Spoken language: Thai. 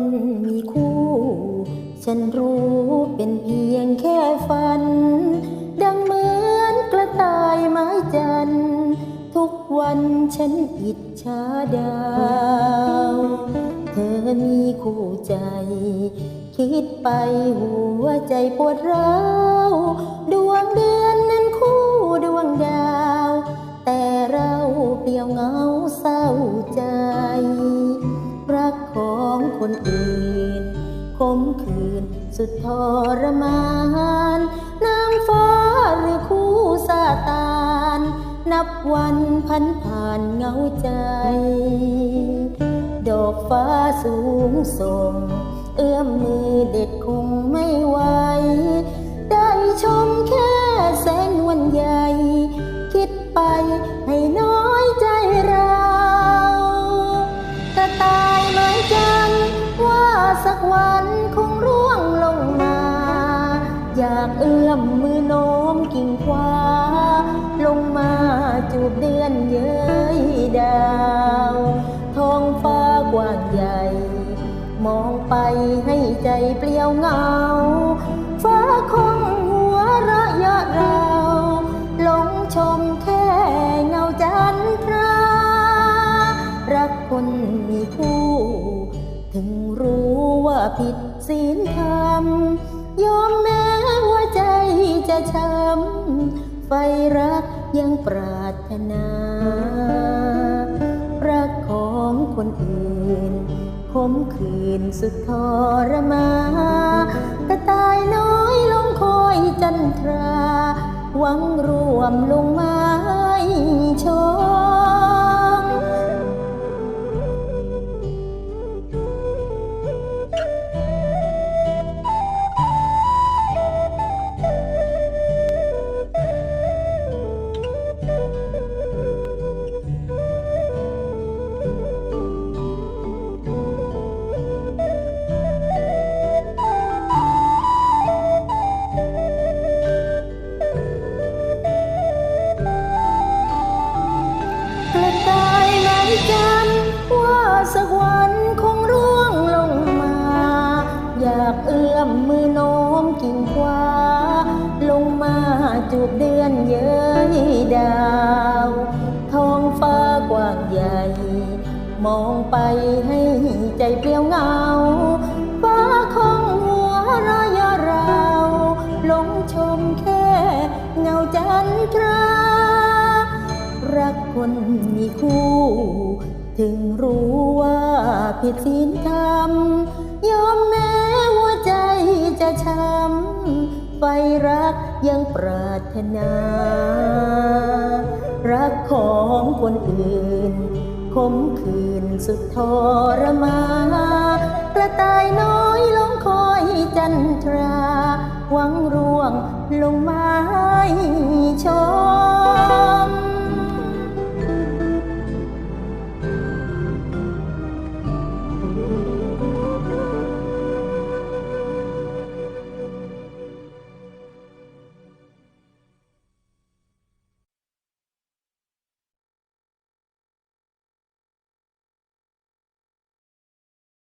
คนมีคู่ ฉันรู้เป็นเพียงแค่ฝัน ดังเหมือนกระต่ายไม้จัน ทุกวันฉันอิจฉาดาว เธอมีคู่ใจ คิดไปหัวใจปวดร้าว ดวงเดือ คนอื่นคมคืนสุดทรมาน นางฟ้าหรือคู่ซาตาน นับวันพันผ่านเหงาใจ ดอกฟ้าสูงส่ง เอื้อมมือเด็ดคงไม่ไหว ได้ชมแค่แสงนวลใหญ่ คิดไปให้ วันคงร่วงลงมา อยากเอื้อมมือโน้มกิ่งคว้า ลงมาจูบเดือนเย้ยดาวท้องฟ้ากว้างใหญ่ มองไปให้ใจเปลี่ยวเหงา ฟ้าคงหัวระยาะเราหลงชมแค่เงาจันทรา รักคนมีคู่ถึงรู้ ผิดศีลธรรมยอมแม้ว่าใจจะช้ำ ไฟรักยังปรารถนา รักของคนอื่นคมคืนสุดทรมากระต่ายน้อยลงคอยจันทรา หวังรวมลงไม้ชม เดือนเย้ยดาว ท้องฟ้ากว้างใหญ่ มองไปให้ใจเปลี่ยวเหงา ฟ้าคงหัวรอยาะเราหลงชมแค่เงาจันทรา รักคนมีคู่ ถึงรู้ว่าผิดศีลธรรม ยอมแม้หัวใจจะช้ำไฟรัก ยังปรารถนา รักของคนอื่นคมคืนสุดทรมากระต่ายน้อยลงคอยจันทรา หวังร่วงลงไม้ชอ